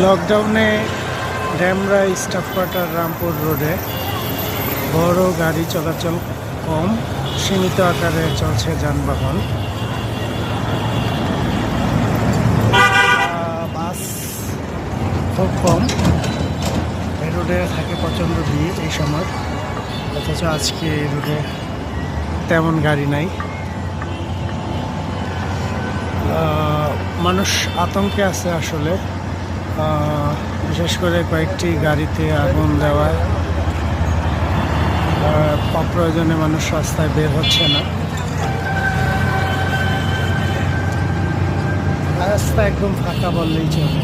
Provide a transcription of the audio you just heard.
লকডাউনে Demra staff quarter Rampur রোডে বড় গাড়ি চলাচল কম, সীমিত আকারে চলছে যানবাহন। বাস খুব কম। রোডে থাকে প্রচণ্ড ভিড় এই সময়। অথচ আজকে রোডে তেমন গাড়ি নাই। মানুষ আতঙ্কে আছে আসলে। বিশেষ করে কয়েকটি গাড়িতে আগুন দেওয়া অপ্রয়োজনে মানুষ রাস্তায় বের হচ্ছে না। রাস্তা একদম ফাঁকা বললেই চলে।